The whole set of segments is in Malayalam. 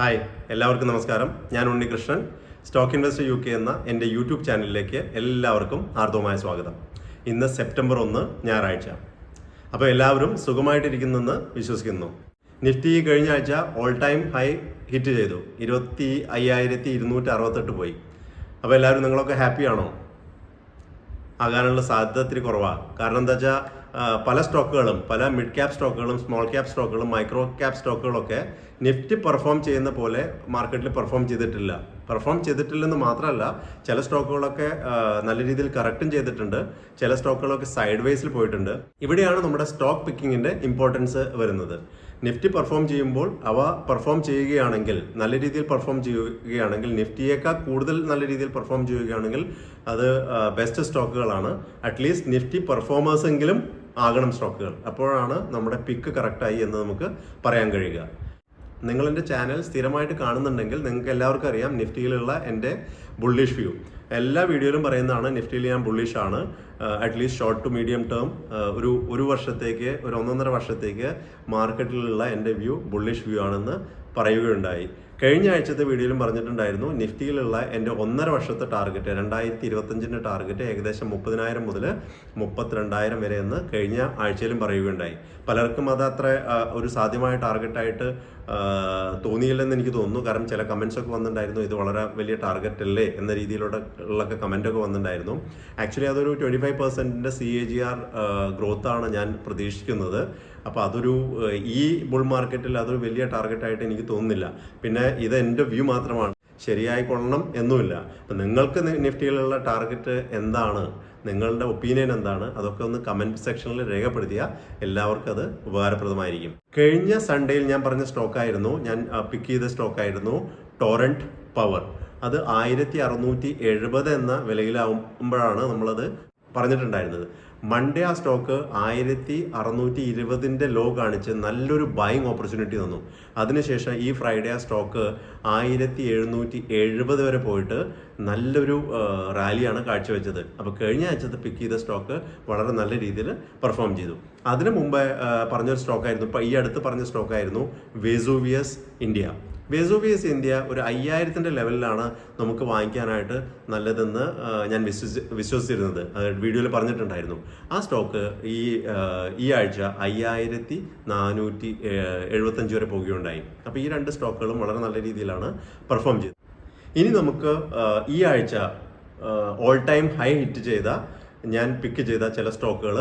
ഹായ് എല്ലാവർക്കും നമസ്കാരം. ഞാൻ Unnikrishnan. Stock investor U K എന്ന എന്റെ യൂട്യൂബ് ചാനലിലേക്ക് എല്ലാവർക്കും ആർദ്രമായ സ്വാഗതം. ഇന്ന് സെപ്റ്റംബർ ഒന്ന് ഞായറാഴ്ച. അപ്പോൾ എല്ലാവരും സുഖമായിട്ടിരിക്കുന്നെന്ന് വിശ്വസിക്കുന്നു. നിഫ്റ്റി കഴിഞ്ഞ ആഴ്ച ഓൾ ടൈം ഹൈ ഹിറ്റ് ചെയ്തു. ഇരുപത്തി അയ്യായിരത്തി ഇരുന്നൂറ്റി അറുപത്തെട്ട് പോയി. അപ്പോൾ എല്ലാവരും നിങ്ങളൊക്കെ ഹാപ്പിയാണോ ആകാനുള്ള സാധ്യത ഇത്തിരി കുറവാണ് കാരണം എന്താ വെച്ചാൽ പല സ്റ്റോക്കുകളും പല മിഡ് ക്യാപ് സ്റ്റോക്കുകളും സ്മോൾ ക്യാപ് സ്റ്റോക്കുകളും മൈക്രോ ക്യാപ് സ്റ്റോക്കുകളൊക്കെ നിഫ്റ്റ് പെർഫോം ചെയ്യുന്ന പോലെ മാർക്കറ്റിൽ പെർഫോം ചെയ്തിട്ടില്ല. പെർഫോം ചെയ്തിട്ടില്ലെന്ന് മാത്രമല്ല ചില സ്റ്റോക്കുകളൊക്കെ നല്ല രീതിയിൽ കറക്റ്റും ചെയ്തിട്ടുണ്ട്. ചില സ്റ്റോക്കുകളൊക്കെ സൈഡ് വേസിൽ പോയിട്ടുണ്ട്. ഇവിടെയാണ് നമ്മുടെ സ്റ്റോക്ക് പിക്കിങ്ങിന്റെ ഇമ്പോർട്ടൻസ് വരുന്നത്. നിഫ്റ്റി പെർഫോം ചെയ്യുമ്പോൾ അവ പെർഫോം ചെയ്യുകയാണെങ്കിൽ നല്ല രീതിയിൽ പെർഫോം ചെയ്യുകയാണെങ്കിൽ നിഫ്റ്റിയേക്കാൾ കൂടുതൽ നല്ല രീതിയിൽ പെർഫോം ചെയ്യുകയാണെങ്കിൽ അത് ബെസ്റ്റ് സ്റ്റോക്കുകളാണ് അറ്റ്ലീസ്റ്റ് നിഫ്റ്റി പെർഫോമേഴ്സ് എങ്കിലും ആകണം സ്റ്റോക്കുകൾ. അപ്പോഴാണ് നമ്മുടെ പിക്ക് കറക്റ്റായി എന്ന് നമുക്ക് പറയാൻ കഴിയുക. നിങ്ങൾ എന്റെ ചാനൽ സ്ഥിരമായിട്ട് കാണുന്നുണ്ടെങ്കിൽ നിങ്ങൾക്ക് എല്ലാവർക്കും അറിയാം നിഫ്റ്റിയിലുള്ള എന്റെ ബുള്ളിഷ് വ്യൂ എല്ലാ വീഡിയോയിലും പറയുന്നതാണ് നിഫ്റ്റിയിൽ ഞാൻ ബുള്ളിഷ് ആണ്. At least short to medium term ഒരു ഒരു വർഷത്തേക്ക് ഒരു ഒന്നൊന്നര വർഷത്തേക്ക് മാർക്കറ്റിലുള്ള എന്റെ വ്യൂ ബുള്ളിഷ് വ്യൂ ആണെന്ന് പറയുകയുണ്ടായി. കഴിഞ്ഞ ആഴ്ചത്തെ വീഡിയോയിലും പറഞ്ഞിട്ടുണ്ടായിരുന്നു നിഫ്റ്റിയിലുള്ള എന്റെ ഒന്നര വർഷത്തെ ടാർഗറ്റ് രണ്ടായിരത്തി ഇരുപത്തഞ്ചിന്റെ ടാർഗറ്റ് ഏകദേശം മുപ്പതിനായിരം മുതൽ മുപ്പത്തിരണ്ടായിരം വരെ എന്ന് കഴിഞ്ഞ ആഴ്ചയിലും പറയുകയുണ്ടായി. പലർക്കും അത് അത്ര ഒരു സാധ്യമായ ടാർഗറ്റായിട്ട് തോന്നിയില്ലെന്ന് എനിക്ക് തോന്നുന്നു. കാരണം ചില കമൻസ് ഒക്കെ വന്നിട്ടുണ്ടായിരുന്നു ഇത് വളരെ വലിയ ടാർഗറ്റ് അല്ലേ എന്ന രീതിയിലുള്ള ഉള്ളൊക്കെ കമന്റ് വന്നിട്ടുണ്ടായിരുന്നു. ആക്ച്വലി അതൊരു twenty five പെർസെന്റിന്റെ C A G R growth ആണ് ഞാൻ പ്രതീക്ഷിക്കുന്നത്. അപ്പോൾ അതൊരു ഈ ബുൾ മാർക്കറ്റിൽ അതൊരു വലിയ ടാർഗറ്റായിട്ട് എനിക്ക് തോന്നുന്നില്ല. പിന്നെ ഇത് എന്റെ വ്യൂ മാത്രമാണ്. ശരിയായി കൊള്ളണം എന്നുമില്ല. അപ്പം നിങ്ങൾക്ക് നിഫ്റ്റിയിലുള്ള ടാർഗറ്റ് എന്താണ്? നിങ്ങളുടെ ഒപ്പീനിയൻ എന്താണ്? അതൊക്കെ ഒന്ന് കമന്റ് സെക്ഷനിൽ രേഖപ്പെടുത്തിയാൽ എല്ലാവർക്കും അത് ഉപകാരപ്രദമായിരിക്കും. കഴിഞ്ഞ സൺഡേയിൽ ഞാൻ പറഞ്ഞ സ്റ്റോക്കായിരുന്നു ഞാൻ പിക്ക് ചെയ്ത സ്റ്റോക്കായിരുന്നു ടോറന്റ് പവർ അത് ആയിരത്തി അറുന്നൂറ്റി എഴുപത് എന്ന വിലയിലാവുമ്പോഴാണ് നമ്മളത് പറഞ്ഞിട്ടുണ്ടായിരുന്നത്. മൺഡേ ആ സ്റ്റോക്ക് ആയിരത്തി അറുന്നൂറ്റി ഇരുപതിന്റെ ലോ കാണിച്ച് നല്ലൊരു ബൈങ് ഓപ്പർച്യൂണിറ്റി തന്നു. അതിനുശേഷം ഈ ഫ്രൈഡേ ആ സ്റ്റോക്ക് ആയിരത്തി എഴുന്നൂറ്റി എഴുപത് വരെ പോയിട്ട് നല്ലൊരു റാലിയാണ് കാഴ്ചവെച്ചത്. അപ്പോൾ കഴിഞ്ഞ ആഴ്ചത്തെ പിക്ക് ചെയ്ത സ്റ്റോക്ക് വളരെ നല്ല രീതിയിൽ പെർഫോം ചെയ്തു. അതിനു മുമ്പ് പറഞ്ഞൊരു സ്റ്റോക്കായിരുന്നു ഈ അടുത്ത് പറഞ്ഞ സ്റ്റോക്കായിരുന്നു വെസൂവിയസ് ഇന്ത്യ വെസൂവിയസ് ഇന്ത്യ ഒരു അയ്യായിരത്തിന്റെ ലെവലിലാണ് നമുക്ക് വാങ്ങിക്കാനായിട്ട് നല്ലതെന്ന് ഞാൻ വിശ്വസി വിശ്വസിച്ചിരുന്നത്. വീഡിയോയിൽ പറഞ്ഞിട്ടുണ്ടായിരുന്നു. ആ സ്റ്റോക്ക് ഈ ഈ ആഴ്ച അയ്യായിരത്തി നാനൂറ്റി എഴുപത്തഞ്ച് വരെ പോകുകയുണ്ടായി. അപ്പോൾ ഈ രണ്ട് സ്റ്റോക്കുകളും വളരെ നല്ല രീതിയിലാണ് പെർഫോം ചെയ്തത്. ഇനി നമുക്ക് ഈ ആഴ്ച ഓൾ ടൈം ഹൈ ഹിറ്റ് ചെയ്ത ഞാൻ പിക്ക് ചെയ്ത ചില സ്റ്റോക്കുകൾ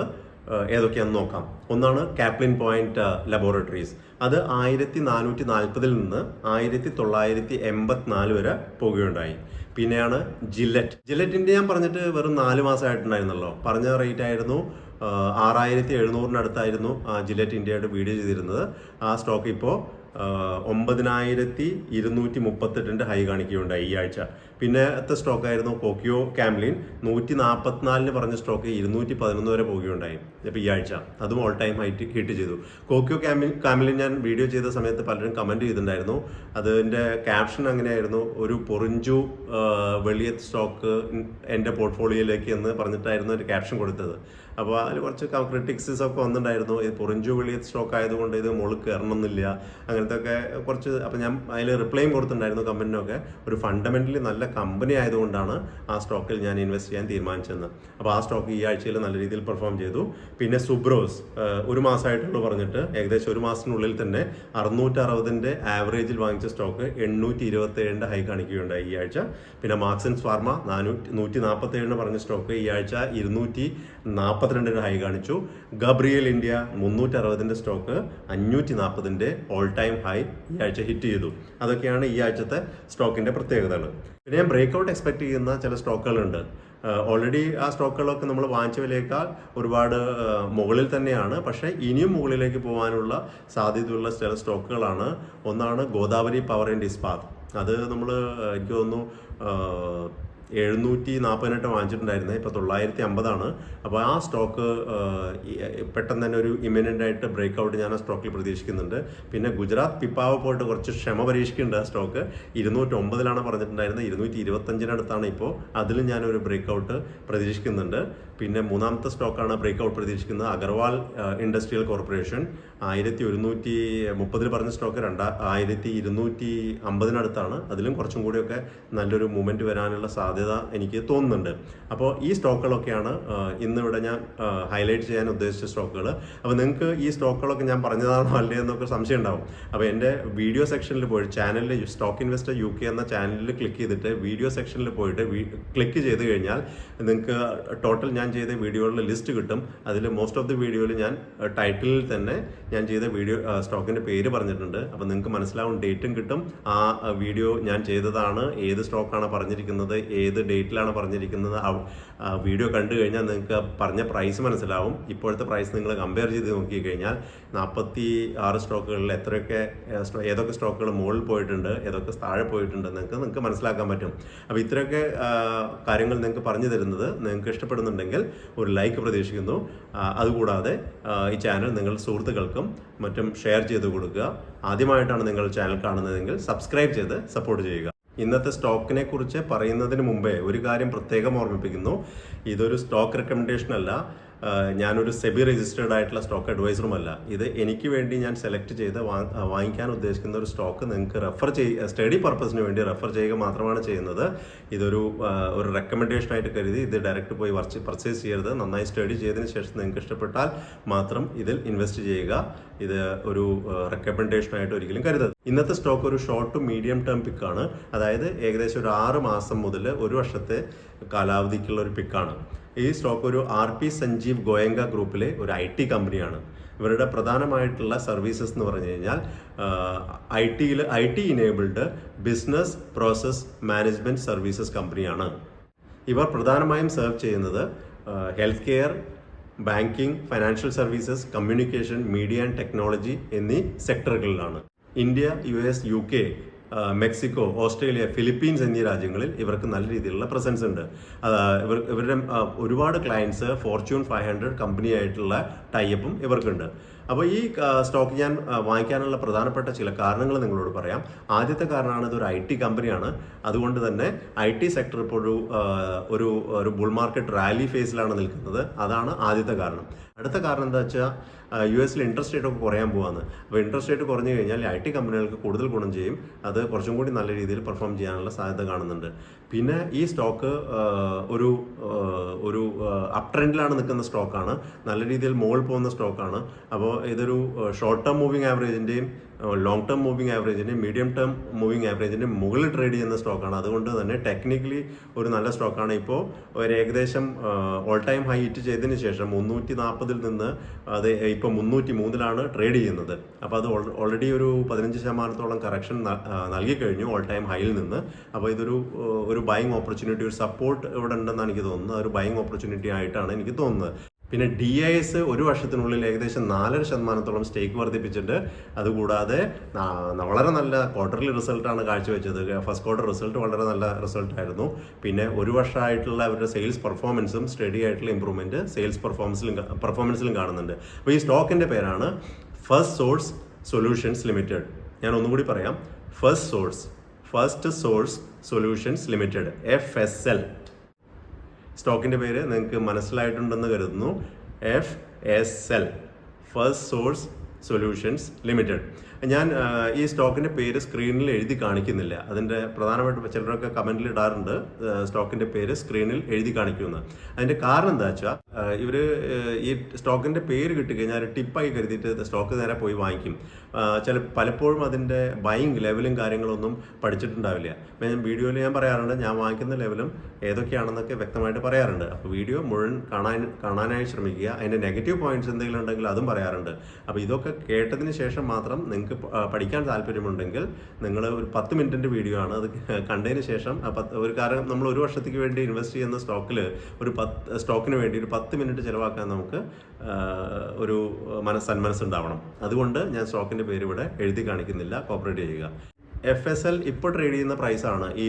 ഏതൊക്കെയാണെന്ന് നോക്കാം. ഒന്നാണ് കാപ്ലിൻ പോയിന്റ് ലബോറട്ടറീസ് അത് ആയിരത്തി നാനൂറ്റി നാൽപ്പതിൽ നിന്ന് ആയിരത്തി തൊള്ളായിരത്തി എൺപത്തിനാല് വരെ പോകുകയുണ്ടായി. പിന്നെയാണ് ജില്ലറ്റ് ജില്ലറ്റിന്റെ ഞാൻ പറഞ്ഞിട്ട് വെറും നാല് മാസമായിട്ടുണ്ടായിരുന്നല്ലോ. പറഞ്ഞ റേറ്റ് ആയിരുന്നു ആറായിരത്തി എഴുന്നൂറിനടുത്തായിരുന്നു ജില്ലറ്റ് ഇന്ത്യയുടെ വീഡിയോ ചെയ്തിരുന്നത്. ആ സ്റ്റോക്ക് ഇപ്പോൾ ഒമ്പതിനായിരത്തി ഇരുന്നൂറ്റി മുപ്പത്തെട്ടിന്റെ ഹൈ കാണിക്കുകയുണ്ടായി ഈ ആഴ്ച. പിന്നത്തെ സ്റ്റോക്കായിരുന്നു കോക്കിയോ കാംലിൻ നൂറ്റി നാൽപ്പത്തിനാലിന് പറഞ്ഞ സ്റ്റോക്ക് ഇരുന്നൂറ്റി പതിനൊന്ന് വരെ പോവുകയുണ്ടായി ഇപ്പോൾ ഈ ആഴ്ച. അതും ഓൾ ടൈം ഹൈറ്റ് ഹിറ്റ് ചെയ്തു. കോക്കിയോ കാമിൽ കാമിലിൻ ഞാൻ വീഡിയോ ചെയ്ത സമയത്ത് പലരും കമന്റ് ചെയ്തിട്ടുണ്ടായിരുന്നു. അതിന്റെ ക്യാപ്ഷൻ അങ്ങനെയായിരുന്നു ഒരു പൊറിഞ്ചു വെളിയ സ്റ്റോക്ക് എന്റെ പോർട്ട്ഫോളിയോയിലേക്ക് എന്ന് പറഞ്ഞിട്ടായിരുന്നു ഒരു ക്യാപ്ഷൻ കൊടുത്തത്. അപ്പോൾ അതിൽ കുറച്ച് ക്രിറ്റിക്സിസ് ഒക്കെ വന്നിട്ടുണ്ടായിരുന്നു. ഇത് പൊറിഞ്ചു വിളി സ്റ്റോക്ക് ആയതുകൊണ്ട് ഇത് മുകളിൽ കയറണമെന്നില്ല. അങ്ങനത്തെ ഒക്കെ കുറച്ച് അപ്പോൾ ഞാൻ അതിൽ റിപ്ലൈയും കൊടുത്തിട്ടുണ്ടായിരുന്നു കമ്പനിനൊക്കെ ഒരു ഫണ്ടമെന്റലി നല്ല കമ്പനി ആയതുകൊണ്ടാണ് ആ സ്റ്റോക്കിൽ ഞാൻ ഇൻവെസ്റ്റ് ചെയ്യാൻ തീരുമാനിച്ചത് അപ്പോൾ ആ സ്റ്റോക്ക് ഈ ആഴ്ചയിൽ നല്ല രീതിയിൽ പെർഫോം ചെയ്തു. പിന്നെ സുബ്രോസ് ഒരു മാസമായിട്ടുള്ളൂ പറഞ്ഞിട്ട് ഏകദേശം ഒരു മാസത്തിനുള്ളിൽ തന്നെ അറുന്നൂറ്ററുപതിന്റെ ആവറേജിൽ വാങ്ങിച്ച സ്റ്റോക്ക് എണ്ണൂറ്റി ഇരുപത്തി ഏഴിന്റെ ഹൈ കാണിക്കുകയുണ്ടായി ഈ ആഴ്ച. പിന്നെ മാർക്സിൻസ് ഫാർമ നാനൂറ്റി നൂറ്റി നാൽപ്പത്തി ഏഴിന് പറഞ്ഞ സ്റ്റോക്ക് ഈ ആഴ്ച ഇരുന്നൂറ്റി നാൽപ്പത്തിരണ്ടിന് ഹൈ കാണിച്ചു. ഗബ്രിയൽ ഇന്ത്യ മുന്നൂറ്റി അറുപതിന്റെ സ്റ്റോക്ക് അഞ്ഞൂറ്റി നാൽപ്പതിന്റെ ഓൾ ടൈം ഹൈ ഈ ആഴ്ച ഹിറ്റ് ചെയ്തു. അതൊക്കെയാണ് ഈ ആഴ്ചത്തെ സ്റ്റോക്കിന്റെ പ്രത്യേകതകൾ പിന്നെ ഞാൻ ബ്രേക്ക്ഔട്ട് എക്സ്പെക്ട് ചെയ്യുന്ന ചില സ്റ്റോക്കുകളുണ്ട് ഓൾറെഡി ആ സ്റ്റോക്കുകളൊക്കെ നമ്മൾ വാങ്ങിച്ച വിലയേക്കാൾ ഒരുപാട് മുകളിൽ തന്നെയാണ്. പക്ഷേ ഇനിയും മുകളിലേക്ക് പോകാനുള്ള സാധ്യതയുള്ള ചില സ്റ്റോക്കുകളാണ് ഒന്നാണ് ഗോദാവരി പവർ ആൻഡ് ഇസ്പാത്ത് അത് നമ്മൾ എനിക്ക് തോന്നുന്നു എഴുന്നൂറ്റി നാൽപ്പതിനെട്ട് വാങ്ങിച്ചിട്ടുണ്ടായിരുന്നത് ഇപ്പോൾ തൊള്ളായിരത്തി അമ്പതാണ് അപ്പോൾ ആ സ്റ്റോക്ക് പെട്ടെന്ന് തന്നെ ഒരു ഇമിനന്റ് ആയിട്ട് ബ്രേക്ക് ഔട്ട് ഞാൻ ആ സ്റ്റോക്കിൽ പ്രതീക്ഷിക്കുന്നുണ്ട്. പിന്നെ ഗുജറാത്ത് പിപ്പാവ് പോയിട്ട് കുറച്ച് ക്ഷമ പരീക്ഷിക്കുന്നുണ്ട് ആ സ്റ്റോക്ക്. ഇരുന്നൂറ്റൊമ്പതിലാണ് പറഞ്ഞിട്ടുണ്ടായിരുന്നത് ഇരുന്നൂറ്റി ഇരുപത്തഞ്ചിനടുത്താണ് ഇപ്പോൾ അതിലും ഞാനൊരു ബ്രേക്ക് ഔട്ട് പ്രതീക്ഷിക്കുന്നുണ്ട്. പിന്നെ മൂന്നാമത്തെ സ്റ്റോക്കാണ് ബ്രേക്ക് ഔട്ട് പ്രതീക്ഷിക്കുന്നത് അഗർവാൾ ഇൻഡസ്ട്രിയൽ കോർപ്പറേഷൻ. ആയിരത്തി ഒരുന്നൂറ്റി മുപ്പതിൽ പറഞ്ഞ സ്റ്റോക്ക് രണ്ടാ ആയിരത്തി ഇരുന്നൂറ്റി അമ്പതിനടുത്താണ് അതിലും കുറച്ചും കൂടിയൊക്കെ നല്ലൊരു മൂവ്മെന്റ് വരാനുള്ള സാധ്യത എനിക്ക് തോന്നുന്നുണ്ട്. അപ്പോൾ ഈ സ്റ്റോക്കുകളൊക്കെയാണ് ഇന്നിവിടെ ഞാൻ ഹൈലൈറ്റ് ചെയ്യാൻ ഉദ്ദേശിച്ച സ്റ്റോക്കുകൾ അപ്പോൾ നിങ്ങൾക്ക് ഈ സ്റ്റോക്കുകളൊക്കെ ഞാൻ പറഞ്ഞതാണോ അല്ലേ എന്നൊക്കെ സംശയം ഉണ്ടാവും. അപ്പോൾ എന്റെ വീഡിയോ സെക്ഷനിൽ പോയി ചാനലിൽ സ്റ്റോക്ക് ഇൻവെസ്റ്റർ യു കെ എന്ന ചാനലിൽ ക്ലിക്ക് ചെയ്തിട്ട് വീഡിയോ സെക്ഷനിൽ പോയിട്ട് ക്ലിക്ക് ചെയ്ത് കഴിഞ്ഞാൽ നിങ്ങൾക്ക് ടോട്ടൽ ഞാൻ ചെയ്ത വീഡിയോകളുടെ ലിസ്റ്റ് കിട്ടും. അതിൽ മോസ്റ്റ് ഓഫ് ദി വീഡിയോയിൽ ഞാൻ ടൈറ്റിലിൽ തന്നെ ഞാൻ ചെയ്ത വീഡിയോ സ്റ്റോക്കിന്റെ പേര് പറഞ്ഞിട്ടുണ്ട്. അപ്പോൾ നിങ്ങൾക്ക് മനസ്സിലാവും ഡേറ്റും കിട്ടും. ആ വീഡിയോ ഞാൻ ചെയ്തതാണ്. ഏത് സ്റ്റോക്കാണ് പറഞ്ഞിരിക്കുന്നത്? ഏത് ഡേറ്റിലാണ് പറഞ്ഞിരിക്കുന്നത്? വീഡിയോ കണ്ടു കഴിഞ്ഞാൽ നിങ്ങൾക്ക് പറഞ്ഞ പ്രൈസ് മനസ്സിലാവും. ഇപ്പോഴത്തെ പ്രൈസ് നിങ്ങൾ കമ്പയർ ചെയ്ത് നോക്കിക്കഴിഞ്ഞാൽ നാൽപ്പത്തി ആറ് സ്റ്റോക്കുകളിൽ എത്രയൊക്കെ ഏതൊക്കെ സ്റ്റോക്കുകൾ മുകളിൽ പോയിട്ടുണ്ട് ഏതൊക്കെ താഴെ പോയിട്ടുണ്ട് നിങ്ങൾക്ക് നിങ്ങൾക്ക് മനസ്സിലാക്കാൻ പറ്റും. അപ്പോൾ ഇത്രയൊക്കെ കാര്യങ്ങൾ നിങ്ങൾക്ക് പറഞ്ഞു തരുന്നത് നിങ്ങൾക്ക് ഇഷ്ടപ്പെടുന്നുണ്ടെങ്കിൽ ഒരു ലൈക്ക് പ്രതീക്ഷിക്കുന്നു. അതുകൂടാതെ ഈ ചാനൽ നിങ്ങൾ സുഹൃത്തുക്കൾക്കും മറ്റും ഷെയർ ചെയ്ത് കൊടുക്കുക. ആദ്യമായിട്ടാണ് നിങ്ങൾ ചാനൽ കാണുന്നതെങ്കിൽ സബ്സ്ക്രൈബ് ചെയ്ത് സപ്പോർട്ട് ചെയ്യുക. ഇന്നത്തെ സ്റ്റോക്കിനെ കുറിച്ച് പറയുന്നതിന് മുമ്പേ ഒരു കാര്യം പ്രത്യേകം ഓർമ്മിപ്പിക്കുന്നു. ഇതൊരു സ്റ്റോക്ക് റെക്കമെൻഡേഷൻ അല്ല. ഞാനൊരു സെബി രജിസ്റ്റേർഡ് ആയിട്ടുള്ള സ്റ്റോക്ക് അഡ്വൈസറുമല്ല ഇത് എനിക്ക് വേണ്ടി ഞാൻ സെലക്ട് ചെയ്ത് വാങ്ങിക്കാൻ ഉദ്ദേശിക്കുന്ന ഒരു സ്റ്റോക്ക് നിങ്ങൾക്ക് റെഫർ ചെയ്യ സ്റ്റഡി പർപ്പസിന് വേണ്ടി റെഫർ ചെയ്യുക മാത്രമാണ് ചെയ്യുന്നത്. ഇതൊരു ഒരു റെക്കമെൻഡേഷൻ ആയിട്ട് കരുതി ഇത് ഡയറക്റ്റ് പോയി വർച്ച് പർച്ചേസ് ചെയ്യരുത്. നന്നായി സ്റ്റഡി ചെയ്തതിന് ശേഷം നിങ്ങൾക്ക് ഇഷ്ടപ്പെട്ടാൽ മാത്രം ഇതിൽ ഇൻവെസ്റ്റ് ചെയ്യുക. ഇത് ഒരു റെക്കമെൻഡേഷൻ ആയിട്ട് ഒരിക്കലും കരുതരുത്. ഇന്നത്തെ സ്റ്റോക്ക് ഒരു ഷോർട്ട് ടു മീഡിയം ടേം പിക്കാണ് അതായത് ഏകദേശം ഒരു ആറ് മാസം മുതൽ ഒരു വർഷത്തെ കാലാവധിക്കുള്ള ഒരു പിക്കാണ് ഈ സ്റ്റോക്ക് ഒരു ആർ പി സഞ്ജീവ് ഗോയങ്ക ഗ്രൂപ്പിലെ ഒരു ഐ ടി കമ്പനിയാണ്. ഇവരുടെ പ്രധാനമായിട്ടുള്ള സർവീസസ് എന്ന് പറഞ്ഞു കഴിഞ്ഞാൽ ഐ ടിയിൽ I T enabled business process management services കമ്പനിയാണ്. ഇവർ പ്രധാനമായും സെർവ് ചെയ്യുന്നത് health care banking financial services communication media and technology എന്നീ സെക്ടറുകളിലാണ് India U S U K Mexico Australia Philippines എന്നീ രാജ്യങ്ങളിൽ ഇവർക്ക് നല്ല രീതിയിലുള്ള പ്രസൻസ് ഉണ്ട്. ഇവർ ഇവരുടെ ഒരുപാട് clients fortune five hundred company ആയിട്ടുള്ള ടൈപ്പും ഇവർക്കുണ്ട്. അപ്പോൾ ഈ സ്റ്റോക്ക് ഞാൻ വാങ്ങിക്കാനുള്ള പ്രധാനപ്പെട്ട ചില കാരണങ്ങൾ നിങ്ങളോട് പറയാം. ആദ്യത്തെ കാരണമാണ് ഇതൊരു ഐ ടി കമ്പനിയാണ് അതുകൊണ്ട് തന്നെ ഐ ടി സെക്ടർ ഇപ്പോൾ ഒരു ഒരു ഒരു ബുൾ മാർക്കറ്റ് റാലി ഫേസിലാണ് നിൽക്കുന്നത്. അതാണ് ആദ്യത്തെ കാരണം. അടുത്ത കാരണം എന്താ വെച്ചാൽ യു എസിൽ ഇൻട്രസ്റ്റ് റേറ്റ് ഒക്കെ കുറയാൻ പോവാന്ന്. അപ്പോൾ ഇൻട്രസ്റ്റ് റേറ്റ് കുറഞ്ഞു കഴിഞ്ഞാൽ ഐ ടി കമ്പനികൾക്ക് കൂടുതൽ ഗുണം ചെയ്യും. അത് കുറച്ചും കൂടി നല്ല രീതിയിൽ പെർഫോം ചെയ്യാനുള്ള സാധ്യത കാണുന്നുണ്ട്. പിന്നെ ഈ സ്റ്റോക്ക് ഒരു ഒരു അപ് ട്രെൻഡിലാണ് നിൽക്കുന്ന സ്റ്റോക്കാണ് നല്ല രീതിയിൽ മുകളിൽ പോകുന്ന സ്റ്റോക്കാണ് അപ്പോൾ ഇതൊരു ഷോർട്ട് ടേം മൂവിങ് ആവറേജിന്റെയും ലോങ് ടേം മൂവിങ് ആവറേജിന്റെയും മീഡിയം ടേം മൂവിങ് ആവറേജിന്റെയും മുകളിൽ ട്രേഡ് ചെയ്യുന്ന സ്റ്റോക്കാണ് അതുകൊണ്ട് തന്നെ ടെക്നിക്കലി ഒരു നല്ല സ്റ്റോക്കാണ് ഇപ്പോൾ ഒരു ഏകദേശം ഓൾ ടൈം ഹൈ ഹിറ്റ് ചെയ്തതിന് ശേഷം മുന്നൂറ്റി നാൽപ്പതിൽ നിന്ന് അത് ഇപ്പോൾ മുന്നൂറ്റി മൂന്നിലാണ് ട്രേഡ് ചെയ്യുന്നത്. അപ്പോൾ അത് ഓൾറെഡി ഒരു പതിനഞ്ച് ശതമാനത്തോളം കറക്ഷൻ നൽകിക്കഴിഞ്ഞു ഓൾ ടൈം ഹൈയിൽ നിന്ന്. അപ്പോൾ ഇതൊരു ഒരു ബൈങ് ഓപ്പർച്യൂണിറ്റി ഒരു സപ്പോർട്ട് ഇവിടെ ഉണ്ടെന്നാണ് എനിക്ക് തോന്നുന്നത്. ഒരു ബൈങ് ഓപ്പർച്യൂണിറ്റി ആയിട്ടാണ് എനിക്ക് തോന്നുന്നത്. പിന്നെ ഡി ഐ എസ് ഒരു വർഷത്തിനുള്ളിൽ ഏകദേശം നാലര ശതമാനത്തോളം സ്റ്റേക്ക് വർദ്ധിപ്പിച്ചിട്ടുണ്ട്. അതുകൂടാതെ വളരെ നല്ല ക്വാർട്ടർലി റിസൾട്ടാണ് കാഴ്ചവെച്ചത്. ഫസ്റ്റ് ക്വാർട്ടർ റിസൾട്ട് വളരെ നല്ല റിസൾട്ടായിരുന്നു പിന്നെ ഒരു വർഷമായിട്ടുള്ള അവരുടെ സെയിൽസ് പെർഫോമൻസും സ്റ്റഡി ആയിട്ടുള്ള ഇമ്പ്രൂവ്മെന്റ് സെയിൽസ് പെർഫോമൻസിലും പെർഫോമൻസിലും കാണുന്നുണ്ട്. അപ്പോൾ ഈ സ്റ്റോക്കിന്റെ പേരാണ് ഫസ്റ്റ് സോഴ്സ് സൊല്യൂഷൻസ് ലിമിറ്റഡ് ഞാൻ ഒന്നുകൂടി പറയാം. First source first source solutions limited F S L സ്റ്റോക്കിന്റെ പേര് നിങ്ങൾക്ക് മനസ്സിലായിട്ടുണ്ടെന്ന് കരുതുന്നു. F S L first source solutions limited. ഞാൻ ഈ സ്റ്റോക്കിന്റെ പേര് സ്ക്രീനിൽ എഴുതി കാണിക്കുന്നില്ല. അതിന്റെ പ്രധാനമായിട്ട് ചിലരൊക്കെ കമന്റിൽ ഇടാറുണ്ട് സ്റ്റോക്കിന്റെ പേര് സ്ക്രീനിൽ എഴുതി കാണിക്കുമെന്ന്. അതിന്റെ കാരണം എന്താ വെച്ചാൽ ഇവർ ഈ സ്റ്റോക്കിന്റെ പേര് കിട്ടിക്കഴിഞ്ഞാൽ ടിപ്പായി കരുതിയിട്ട് സ്റ്റോക്ക് നേരെ പോയി വാങ്ങിക്കും. ചില പലപ്പോഴും അതിന്റെ ബൈങ് ലെവലും കാര്യങ്ങളൊന്നും പഠിച്ചിട്ടുണ്ടാവില്ല. ഞാൻ വീഡിയോയിൽ ഞാൻ പറയാറുണ്ട് ഞാൻ വാങ്ങിക്കുന്ന ലെവലും ഏതൊക്കെയാണെന്നൊക്കെ വ്യക്തമായിട്ട് പറയാറുണ്ട്. അപ്പോൾ വീഡിയോ മുഴുവൻ കാണാൻ കാണാനായി ശ്രമിക്കുക. അതിന്റെ നെഗറ്റീവ് പോയിന്റ്സ് എന്തെങ്കിലും ഉണ്ടെങ്കിൽ അതും പറയാറുണ്ട്. അപ്പോൾ ഇതൊക്കെ കേട്ടതിന് ശേഷം മാത്രം നിങ്ങൾക്ക് പഠിക്കാൻ താല്പര്യമുണ്ടെങ്കിൽ നിങ്ങൾ ഒരു പത്ത് മിനിറ്റിന്റെ വീഡിയോ ആണ് അത് കണ്ടതിന് ശേഷം ഒരു കാരണം നമ്മൾ ഒരു വർഷത്തേക്ക് വേണ്ടി ഇൻവെസ്റ്റ് ചെയ്യുന്ന സ്റ്റോക്കിൽ ഒരു പത്ത് സ്റ്റോക്കിന് വേണ്ടി ഒരു പത്ത് മിനിറ്റ് ചിലവാക്കാൻ നമുക്ക് ഒരു മനസ്സന്മനസ്സുണ്ടാവണം അതുകൊണ്ട് ഞാൻ സ്റ്റോക്കിന്റെ പേര് ഇവിടെ എഴുതി കാണിക്കുന്നില്ല. കോപ്പറേറ്റ് ചെയ്യുക. എഫ് എസ് എൽ ഇപ്പോൾ ട്രേഡ് ചെയ്യുന്ന പ്രൈസാണ് ഈ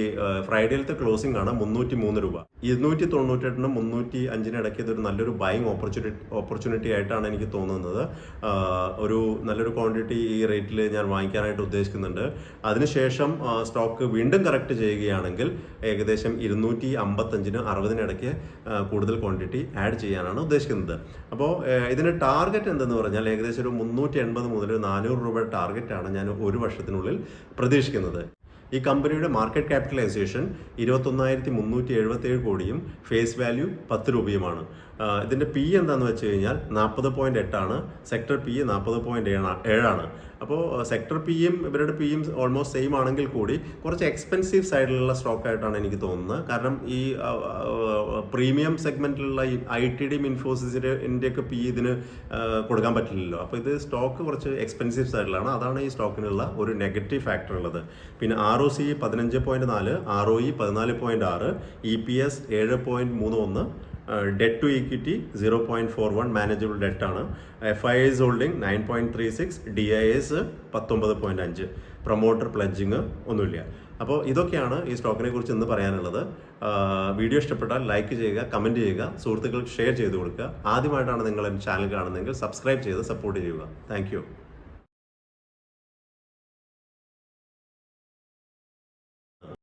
ഫ്രൈഡേയിലത്തെ ക്ലോസിംഗ് ആണ് മുന്നൂറ്റി മൂന്ന് രൂപ. ഇരുന്നൂറ്റി തൊണ്ണൂറ്റെട്ടിനും മുന്നൂറ്റി അഞ്ചിനും ഇടയ്ക്ക് ഇതൊരു നല്ലൊരു ബൈങ് ഓപ്പർച്യൂണിറ്റി ഓപ്പർച്യൂണിറ്റി ആയിട്ടാണ് എനിക്ക് തോന്നുന്നത്. ഒരു നല്ലൊരു ക്വാണ്ടിറ്റി ഈ റേറ്റിൽ ഞാൻ വാങ്ങിക്കാനായിട്ട് ഉദ്ദേശിക്കുന്നുണ്ട്. അതിനുശേഷം സ്റ്റോക്ക് വീണ്ടും കറക്റ്റ് ചെയ്യുകയാണെങ്കിൽ ഏകദേശം ഇരുന്നൂറ്റി അമ്പത്തഞ്ചിന് അറുപതിനിടയ്ക്ക് കൂടുതൽ ക്വാണ്ടിറ്റി ആഡ് ചെയ്യാനാണ് ഉദ്ദേശിക്കുന്നത്. അപ്പോൾ ഇതിന് ടാർഗറ്റ് എന്തെന്ന് പറഞ്ഞാൽ ഏകദേശം ഒരു മുന്നൂറ്റി എൺപത് മുതൽ നാനൂറ് രൂപ ടാർഗറ്റാണ് ഞാൻ ഒരു വർഷത്തിനുള്ളിൽ പ്രതീക്ഷിക്കുന്നത് ഈ കമ്പനിയുടെ മാർക്കറ്റ് ക്യാപിറ്റലൈസേഷൻ ഇരുപത്തൊന്നായിരത്തി മുന്നൂറ്റി എഴുപത്തേഴ് കോടിയും ഫേസ് വാല്യൂ പത്ത് രൂപയുമാണ്. ആ, ഇതിന്റെ പി എന്താന്ന് വെച്ച് കഴിഞ്ഞാൽ നാൽപ്പത് പോയിന്റ് എട്ടാണ്. സെക്ടർ പി നാൽപ്പത് പോയിന്റ് ഏഴാണ്. അപ്പോൾ സെക്ടർ പിയും ഇവരുടെ പിയും ഓൾമോസ്റ്റ് സെയിം ആണെങ്കിൽ കൂടി കുറച്ച് എക്സ്പെൻസീവ് സൈഡിലുള്ള സ്റ്റോക്ക് ആയിട്ടാണ് എനിക്ക് തോന്നുന്നത്. കാരണം ഈ പ്രീമിയം സെഗ്മെന്റിലുള്ള ഈ ഐ ടി ഡിയും ഇൻഫോസിസിന്റെ ഒക്കെ പി ഇതിന് കൊടുക്കാൻ പറ്റില്ലല്ലോ. അപ്പോൾ ഇത് സ്റ്റോക്ക് കുറച്ച് എക്സ്പെൻസീവ് സൈഡിലാണ് അതാണ് ഈ സ്റ്റോക്കിനുള്ള ഒരു നെഗറ്റീവ് ഫാക്ടർ ഉള്ളത്. പിന്നെ ആർ ഒ സി പതിനഞ്ച് പോയിന്റ് നാല് ആർ ഒ ഇ പതിനാല് പോയിന്റ് ആറ് ഇ പി എസ് ഏഴ് പോയിന്റ് മൂന്ന് ഒന്ന് debt to equity zero point four one manageable debt ആണ്. F I S holding nine point three six D I S പത്തൊമ്പത് പോയിന്റ് അഞ്ച്. പ്രൊമോട്ടർ പ്ലഡ്ജിങ് ഒന്നുമില്ല. അപ്പോൾ ഇതൊക്കെയാണ് ഈ സ്റ്റോക്കിനെ കുറിച്ച് ഇന്ന് പറയാനുള്ളത്. വീഡിയോ ഇഷ്ടപ്പെട്ടാൽ ലൈക്ക് ചെയ്യുക കമന്റ് ചെയ്യുക സുഹൃത്തുക്കൾക്ക് ഷെയർ ചെയ്ത് കൊടുക്കുക. ആദ്യമായിട്ടാണ് നിങ്ങൾ എന്റെ ചാനൽ കാണുന്നതെങ്കിൽ സബ്സ്ക്രൈബ് ചെയ്ത് സപ്പോർട്ട് ചെയ്യുക. താങ്ക്